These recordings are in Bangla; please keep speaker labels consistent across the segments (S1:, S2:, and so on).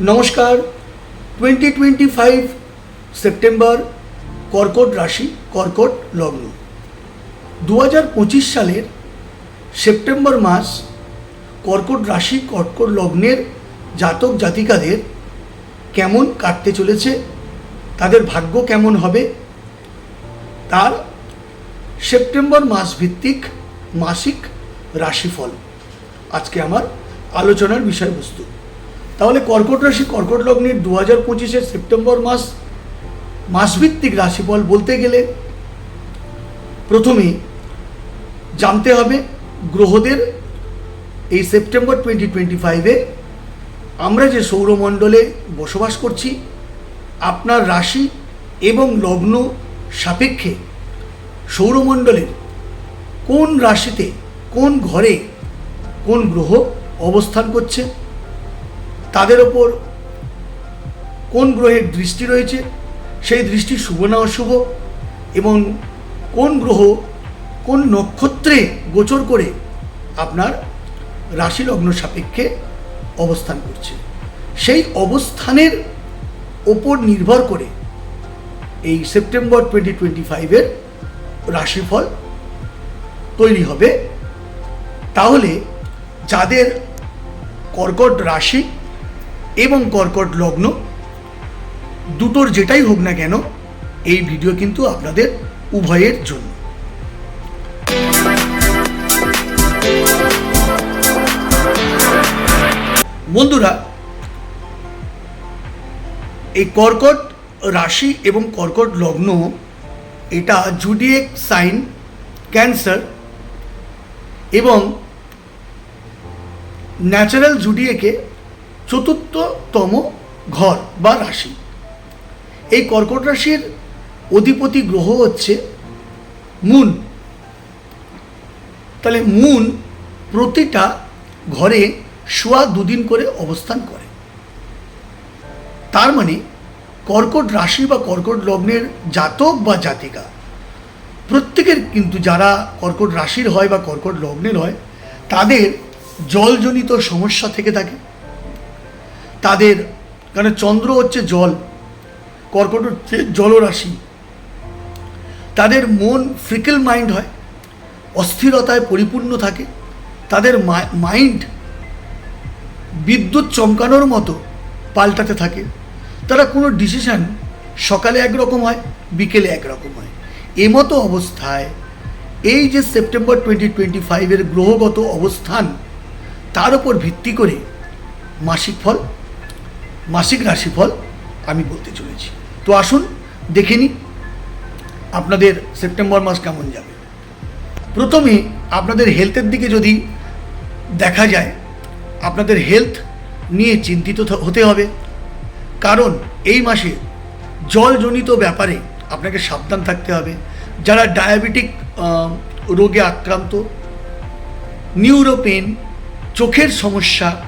S1: নমস্কার। টোয়েন্টি টোয়েন্টি ফাইভ সেপ্টেম্বর কর্কট রাশি, কর্কট লগ্ন। দু হাজার পঁচিশ সালের সেপ্টেম্বর মাস কর্কট রাশি, কর্কট লগ্নের জাতক জাতিকাদের কেমন কাটতে চলেছে, তাদের ভাগ্য কেমন হবে, তার সেপ্টেম্বর মাস ভিত্তিক মাসিক রাশিফল। আজকে আমার আলোচনার বিষয়বস্তু। তাহলে কর্কট রাশি, কর্কট লগ্নের দু হাজার পঁচিশের সেপ্টেম্বর মাস, মাসভিত্তিক রাশিফল বলতে গেলে প্রথমে জানতে হবে গ্রহদের এই সেপ্টেম্বর টোয়েন্টি টোয়েন্টি ফাইভে আমরা যে সৌরমণ্ডলে বসবাস করছি, আপনার রাশি এবং লগ্ন সাপেক্ষে সৌরমণ্ডলের কোন রাশিতে কোন ঘরে কোন গ্রহ অবস্থান করছে তাদের ওপর কোন গ্রহের দৃষ্টি রয়েছে, সেই দৃষ্টি শুভ না অশুভ, এবং কোন গ্রহ কোন নক্ষত্রে গোচর করে আপনার রাশি লগ্ন সাপেক্ষে অবস্থান করছে। সেই অবস্থানের ওপর নির্ভর করে এই সেপ্টেম্বর টোয়েন্টি টোয়েন্টি ফাইভের রাশিফল তৈরি হবে। তাহলে যাদের কর্কট রাশি এবং কর্কট লগ্ন, দুটোর যেটাই হোক না কেন, এই ভিডিও কিন্তু আপনাদের উভয়ের জন্য। বন্ধুরা, এই কর্কট রাশি এবং কর্কট লগ্ন, এটা জুডিয়েক সাইন, ক্যান্সার এবং ন্যাচারাল জুডিয়েকে চতুর্থতম ঘর বা রাশি। এই কর্কট রাশির অধিপতি গ্রহ হচ্ছে মুন। তাহলে মুন প্রতিটা ঘরে শোয়া দুদিন করে অবস্থান করে। তার মানে কর্কট রাশি বা কর্কট লগ্নের জাতক বা জাতিকা, প্রত্যেকের কিন্তু যারা কর্কট রাশির হয় বা কর্কট লগ্নের হয়, তাদের জলজনিত সমস্যা থেকে থাকে তাদের, কারণ চন্দ্র হচ্ছে জল, কর্কট হচ্ছে জলরাশি। তাদের মন ফ্রিকেল মাইন্ড হয়, অস্থিরতায় পরিপূর্ণ থাকে, তাদের মাইন্ড বিদ্যুৎ চমকানোর মতো পাল্টাতে থাকে। তারা কোনো ডিসিশান সকালে একরকম হয়, বিকেলে একরকম হয়। এমতো অবস্থায় এই যে সেপ্টেম্বর টোয়েন্টি টোয়েন্টি ফাইভের গ্রহগত অবস্থান, তার উপর ভিত্তি করে মাসিক ফল মাসিক রাশিফল আমি বলতে চলেছি। তো আসুন, দেখে নিই আপনাদের সেপ্টেম্বর মাস কেমন যাবে। প্রথমে আপনাদের হেলথের দিকে যদি দেখা যায়, আপনাদের হেলথ নিয়ে চিন্তিত হতে হবে। কারণ এই মাসে জলজনিত ব্যাপারে আপনাকে সাবধান থাকতে হবে। যারা ডায়াবেটিক রোগে আক্রান্ত নিউরোপেন চোখের সমস্যা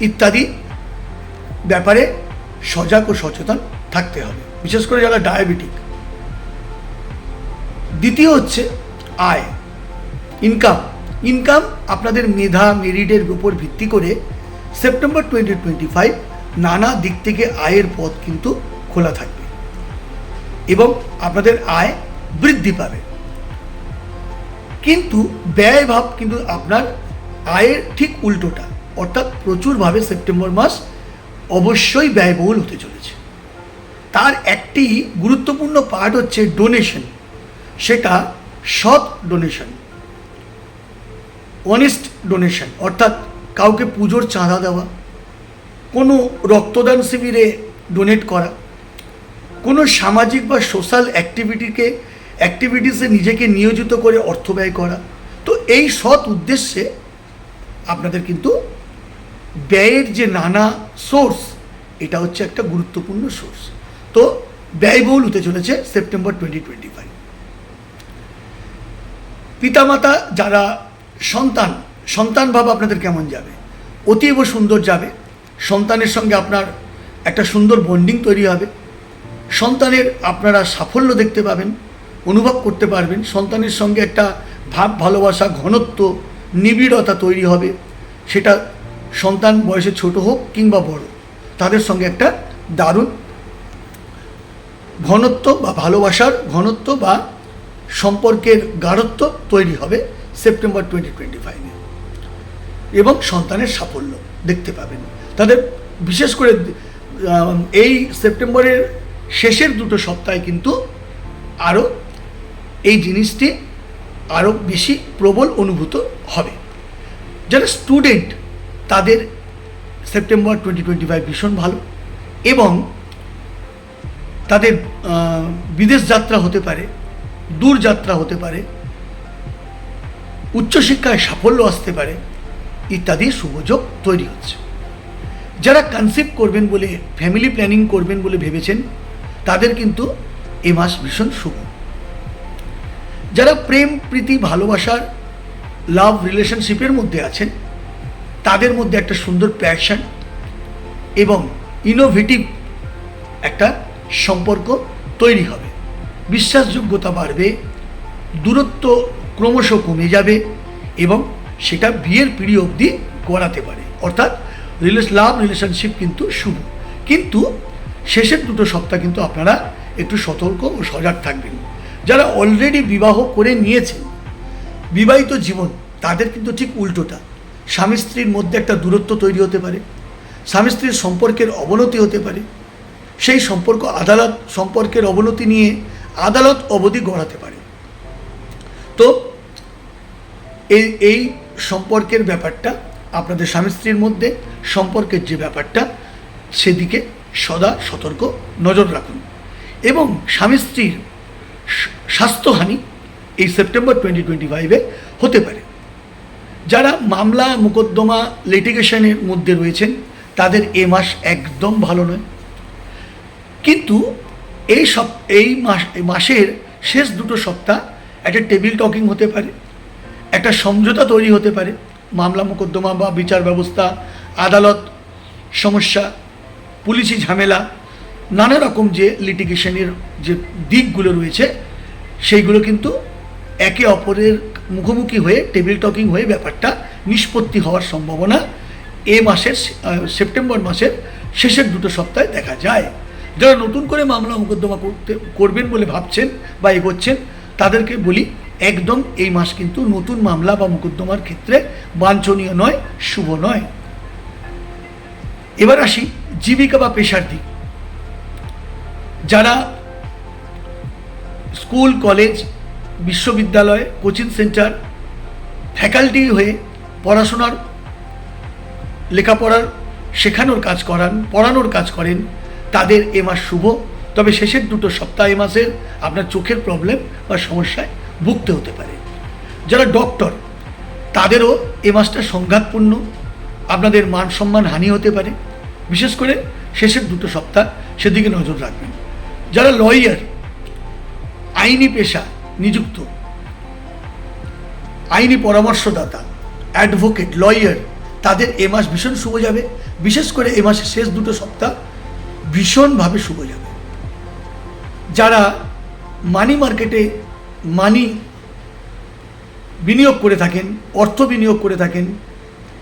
S1: ইত্যাদি ব্যাপারে সজাগ ও সচেতন থাকতে হবে, বিশেষ করে যারা ডায়াবেটিক। দ্বিতীয় হচ্ছে আয় ইনকাম ইনকাম আপনাদের মেধা মেরিটের উপর ভিত্তি করে সেপ্টেম্বর টোয়েন্টি টোয়েন্টি ফাইভ নানা দিক থেকে আয়ের পথ কিন্তু খোলা থাকবে এবং আপনাদের আয় বৃদ্ধি পাবে। কিন্তু ব্যয় ভাব কিন্তু আপনার আয়ের ঠিক উল্টোটা, অর্থাৎ প্রচুরভাবে সেপ্টেম্বর মাস অবশ্যই ব্যয়বহুল হতে চলেছে। তার একটি গুরুত্বপূর্ণ পার্ট হচ্ছে ডোনেশন সেটা সৎ ডোনেশন অনেস্ট ডোনেশন অর্থাৎ কাউকে পুজোর চাঁদা দেওয়া, কোনো রক্তদান শিবিরে ডোনেট করা, কোনো সামাজিক বা সোশ্যাল অ্যাক্টিভিটিকে অ্যাক্টিভিটিসে নিজেকে নিয়োজিত করে অর্থ ব্যয় করা। তো এই সৎ উদ্দেশ্যে আপনাদের কিন্তু ব্যয়ের যে নানা সোর্স, এটা হচ্ছে একটা গুরুত্বপূর্ণ সোর্স। তো ব্যয়বহুল হতে চলেছে সেপ্টেম্বর টোয়েন্টি টোয়েন্টি ফাইভ পিতামাতা যারা সন্তান সন্তান ভাব আপনাদের কেমন যাবে? অতীব সুন্দর যাবে। সন্তানের সঙ্গে আপনার একটা সুন্দর বন্ডিং তৈরি হবে। সন্তানের আপনারা সাফল্য দেখতে পাবেন, অনুভব করতে পারবেন। সন্তানের সঙ্গে একটা ভাব, ভালোবাসা, ঘনত্ব, নিবিড়তা তৈরি হবে। সেটা সন্তান বয়সে ছোট হোক কিংবা বড়, তাদের সঙ্গে একটা দারুণ ঘনত্ব বা ভালোবাসার ঘনত্ব বা সম্পর্কের গাঢ়ত্ব তৈরি হবে সেপ্টেম্বর টোয়েন্টি টোয়েন্টি ফাইভে এবং সন্তানের সাফল্য দেখতে পাবেন। তাদের বিশেষ করে এই সেপ্টেম্বরের শেষের দুটো সপ্তাহে কিন্তু আরও এই জিনিসটি আরও বেশি প্রবল অনুভূত হবে। যারা স্টুডেন্ট তাদের সেপ্টেম্বর টোয়েন্টি টোয়েন্টি ফাইভ ভীষণ ভালো এবং তাদের বিদেশ যাত্রা হতে পারে, দূর যাত্রা হতে পারে, উচ্চশিক্ষায় সাফল্য আসতে পারে, ইত্যাদি সুযোগ তৈরি হচ্ছে। যারা কনসেপ্ট করবেন বলে ফ্যামিলি প্ল্যানিং করবেন বলে ভেবেছেন, তাদের কিন্তু এ মাস ভীষণ শুভ। যারা প্রেম, প্রীতি, ভালোবাসার লাভ রিলেশনশিপের মধ্যে আছেন তাদের মধ্যে একটা সুন্দর প্যাশন এবং ইনোভেটিভ একটা সম্পর্ক তৈরি হবে। বিশ্বাসযোগ্যতা বাড়বে, দূরত্ব ক্রমশ কমে যাবে এবং সেটা বিয়ের পিড়ি অবধি গড়াতে পারে। অর্থাৎ রিলেশ লাভ রিলেশনশিপ কিন্তু শুভ। কিন্তু শেষের দুটো সপ্তাহ কিন্তু আপনারা একটু সতর্ক ও সজাগ থাকবেন। যারা অলরেডি বিবাহ করে নিয়েছেন, বিবাহিত জীবন, তাদের কিন্তু ঠিক উল্টোটা। স্বামী স্ত্রীর মধ্যে একটা দূরত্ব তৈরি হতে পারে, স্বামী স্ত্রীর সম্পর্কের অবনতি হতে পারে। সেই সম্পর্ক আদালত, সম্পর্কের অবনতি নিয়ে আদালত অবধি গড়াতে পারে। তো, এই এই সম্পর্কের ব্যাপারটা, আপনাদের স্বামী স্ত্রীর মধ্যে সম্পর্কের যে ব্যাপারটা, সেদিকে সদা সতর্ক নজর রাখুন। এবং স্বামী স্ত্রীর স্বাস্থ্যহানি এই সেপ্টেম্বর টোয়েন্টি টোয়েন্টি ফাইভে হতে পারে। যারা মামলা, মোকদ্দমা লিটিগেশনের মধ্যে রয়েছেন, তাদের এ মাস একদম ভালো নয়। কিন্তু এই সপ, এই মাস মাসের শেষ দুটো সপ্তাহ একটা টেবিল টকিং হতে পারে, একটা সমঝোতা তৈরি হতে পারে, মামলা, মোকদ্দমা বা বিচার ব্যবস্থা, আদালত, সমস্যা, পুলিশি ঝামেলা, নানা রকম যে লিটিগেশনের যে দিকগুলো রয়েছে, সেইগুলো কিন্তু একে অপরের মুখোমুখি হয়ে টেবিল টকিং হয়ে ব্যাপারটা নিষ্পত্তি হওয়ার সম্ভাবনা এ মাসের সেপ্টেম্বর মাসের শেষের দুটো সপ্তাহে দেখা যায়। যারা নতুন করে মামলা মোকদ্দমা করতে, করবেন বলে ভাবছেন বা এগোচ্ছেন, তাদেরকে বলি একদম এই মাস কিন্তু নতুন মামলা বা মোকদ্দমার ক্ষেত্রে বাঞ্ছনীয় নয়, শুভ নয়। এবার আসি জীবিকা বা পেশার দিক। যারা স্কুল, কলেজ বিশ্ববিদ্যালয় কোচিং সেন্টার ফ্যাকাল্টি হয়ে পড়াশোনার, লেখাপড়ার, শেখানোর কাজ করান, পড়ানোর কাজ করেন, তাদের এ মাস শুভ। তবে শেষের দুটো সপ্তাহ এ মাসের আপনার চোখের প্রবলেম বা সমস্যায় ভুগতে হতে পারে। যারা ডক্টর তাদেরও এ মাসটা সংঘাতপূর্ণ, আপনাদের মান সম্মান হানি হতে পারে। বিশেষ করে শেষের দুটো সপ্তাহ সেদিকে নজর রাখবেন। যারা লয়ার আইনি পেশা নিযুক্ত। আইনি পরামর্শদাতা অ্যাডভোকেট লয়ার তাদের এ মাস ভীষণ শুভ যাবে। বিশেষ করে এ মাসের শেষ দুটো সপ্তাহ ভীষণভাবে শুভ যাবে। যারা মানি মার্কেটে মানি বিনিয়োগ করে থাকেন, অর্থ বিনিয়োগ করে থাকেন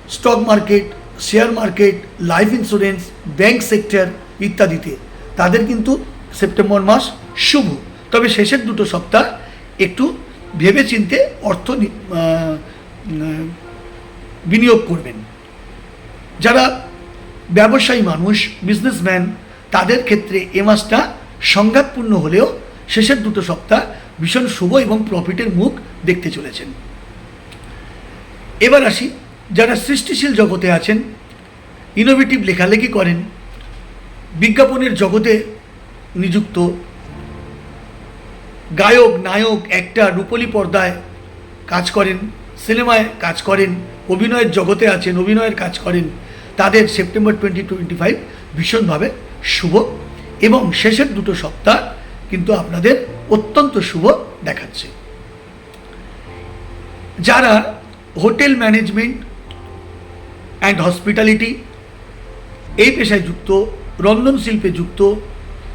S1: stock market share market life insurance bank sector ইত্যাদিতে, তাদের কিন্তু সেপ্টেম্বর মাস শুভ। তবে শেষের দুটো সপ্তাহ একটু ভেবেচিন্তে অর্থ নি- বিনিয়োগ করবেন। যারা ব্যবসায়ী মানুষ বিজনেসম্যান তাদের ক্ষেত্রে এ মাসটা সংঘাতপূর্ণ হলেও শেষের দুটো সপ্তাহ ভীষণ শুভ এবং প্রফিটের মুখ দেখতে চলেছেন। এবার আসি, যারা সৃষ্টিশীল জগতে আছেন ইনোভেটিভ লেখালেখি করেন, বিজ্ঞাপনের জগতে নিযুক্ত গায়ক, নায়ক একটা রূপলি পর্দায় কাজ করেন, সিনেমায় কাজ করেন, অভিনয়ের জগতে আছেন, অভিনয়ের কাজ করেন। তাদের সেপ্টেম্বর টোয়েন্টি টোয়েন্টি ফাইভ ভীষণভাবে শুভ এবং শেষের দুটো সপ্তাহ কিন্তু আপনাদের অত্যন্ত শুভ দেখাচ্ছে। যারা হোটেল ম্যানেজমেন্ট অ্যান্ড হসপিটালিটি এই পেশায় যুক্ত রন্ধন শিল্পে যুক্ত,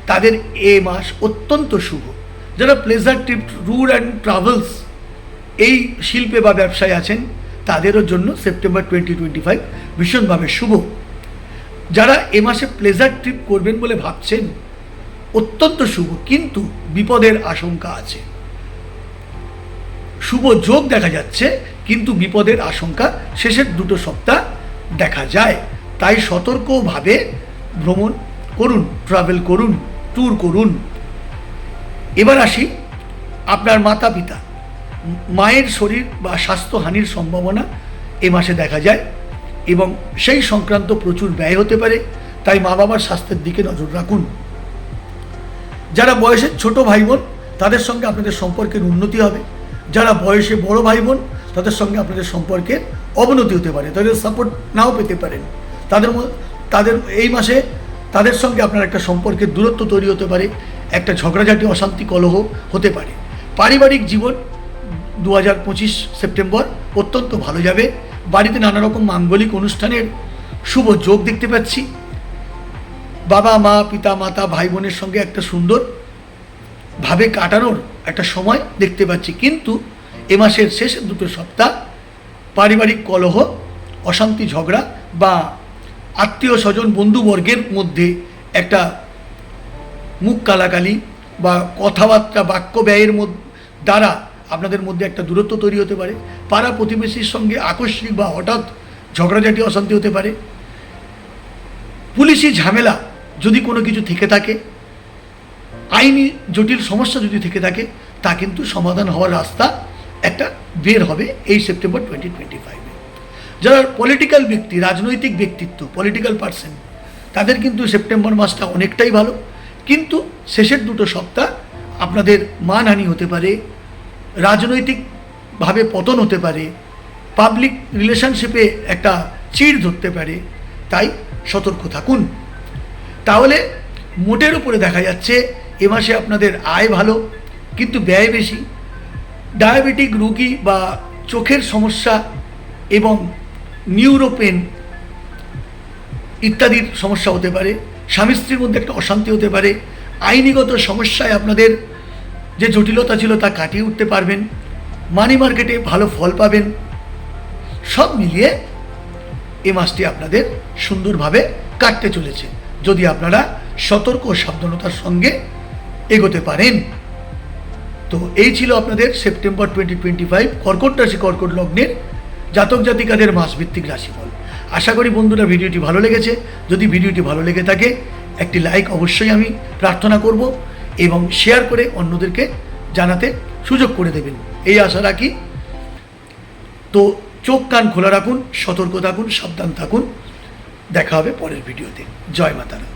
S1: তাদের এ মাস অত্যন্ত শুভ। যারা pleasure trip tour and travels এই শিল্পে বা ব্যবসায় আছেন, তাদেরও জন্য সেপ্টেম্বর টোয়েন্টি টোয়েন্টি ফাইভ ভীষণভাবে শুভ। যারা এ মাসে প্লেজার ট্রিপ করবেন বলে ভাবছেন, অত্যন্ত শুভ, কিন্তু বিপদের আশঙ্কা আছে। শুভ যোগ দেখা যাচ্ছে, কিন্তু বিপদের আশঙ্কা শেষের দুটো সপ্তাহ দেখা যায়। তাই সতর্কভাবে ভ্রমণ করুন ট্রাভেল করুন ট্যুর করুন। এবার আসি আপনার মাতা পিতা মায়ের শরীর বা স্বাস্থ্যহানির সম্ভাবনা এ মাসে দেখা যায় এবং সেই সংক্রান্ত প্রচুর ব্যয় হতে পারে, তাই মা বাবার স্বাস্থ্যের দিকে নজর রাখুন। যারা বয়সের ছোট ভাই বোন তাদের সঙ্গে আপনাদের সম্পর্কের উন্নতি হবে। যারা বয়সে বড় ভাই বোন তাদের সঙ্গে আপনাদের সম্পর্কের অবনতি হতে পারে। তাদের সাপোর্ট নাও পেতে পারেন। তাদের তাদের, এই মাসে তাদের সঙ্গে আপনার একটা সম্পর্কের দূরত্ব তৈরি হতে পারে। একটা ঝগড়াঝাটি, অশান্তি, কলহ হতে পারে। পারিবারিক জীবন দু হাজার পঁচিশ সেপ্টেম্বর অত্যন্ত ভালো যাবে। বাড়িতে নানা রকম মাঙ্গলিক অনুষ্ঠানের শুভ যোগ দেখতে পাচ্ছি। বাবা, মা, পিতা, মাতা, ভাই বোনের সঙ্গে একটা সুন্দর ভাবে কাটানোর একটা সময় দেখতে পাচ্ছি। কিন্তু এ মাসের শেষের দুটো সপ্তাহ পারিবারিক কলহ, অশান্তি, ঝগড়া বা আত্মীয় স্বজন, বন্ধুবর্গের মধ্যে একটা মুখ কালাকালি বা কথাবার্তা, বাক্য ব্যয়ের দ্বারা আপনাদের মধ্যে একটা দূরত্ব তৈরি হতে পারে। পাড়া প্রতিবেশীর সঙ্গে আকস্মিক বা হঠাৎ ঝগড়াঝাটি, অশান্তি হতে পারে। পুলিশি ঝামেলা যদি কোনো কিছু থেকে থাকে, আইনি জটিল সমস্যা যদি থেকে থাকে, তা কিন্তু সমাধান হওয়ার রাস্তা একটা বের হবে এই সেপ্টেম্বর টোয়েন্টি টোয়েন্টি ফাইভে যারা পলিটিক্যাল ব্যক্তি, রাজনৈতিক ব্যক্তিত্ব পলিটিক্যাল পার্সন তাদের কিন্তু সেপ্টেম্বর মাসটা অনেকটাই ভালো। কিন্তু শেষের দুটো সপ্তাহ আপনাদের মানহানি হতে পারে, রাজনৈতিকভাবে পতন হতে পারে পাবলিক রিলেশনশিপে একটা চিড় ধরতে পারে, তাই সতর্ক থাকুন। তাহলে মোটের উপরে দেখা যাচ্ছে এ মাসে আপনাদের আয় ভালো, কিন্তু ব্যয় বেশি। ডায়াবেটিক রোগী বা চোখের সমস্যা এবং নিউরোপেন ইত্যাদির সমস্যা হতে পারে। স্বামী স্ত্রীর মধ্যে একটা অশান্তি হতে পারে, আইনিগত সমস্যায় আপনাদের যে জটিলতা ছিল তা কাটিয়ে উঠতে পারবেন মানি মার্কেটে ভালো ফল পাবেন, সব মিলিয়ে এ মাসটি আপনাদের সুন্দরভাবে কাটতে চলেছে। যদি আপনারা সতর্ক ও সাবধানতার সঙ্গে এগোতে পারেন। তো এই ছিল আপনাদের সেপ্টেম্বর টোয়েন্টি টোয়েন্টি ফাইভ কর্কট রাশি, কর্কট লগ্নের জাতক জাতিকাদের মাসভিত্তিক রাশিফল। আশা করি বন্ধুরা ভিডিওটি ভালো লেগেছে। যদি ভিডিওটি ভালো লেগে থাকে, একটি লাইক অবশ্যই আমি প্রার্থনা করব এবং শেয়ার করে অন্যদেরকে জানাতে সুযোগ করে দেবেন। এই আশা রাখি। তো চোখ কান খোলা রাখুন, সতর্ক থাকুন, সাবধান থাকুন। দেখা হবে পরের ভিডিওতে। জয় মাতারা।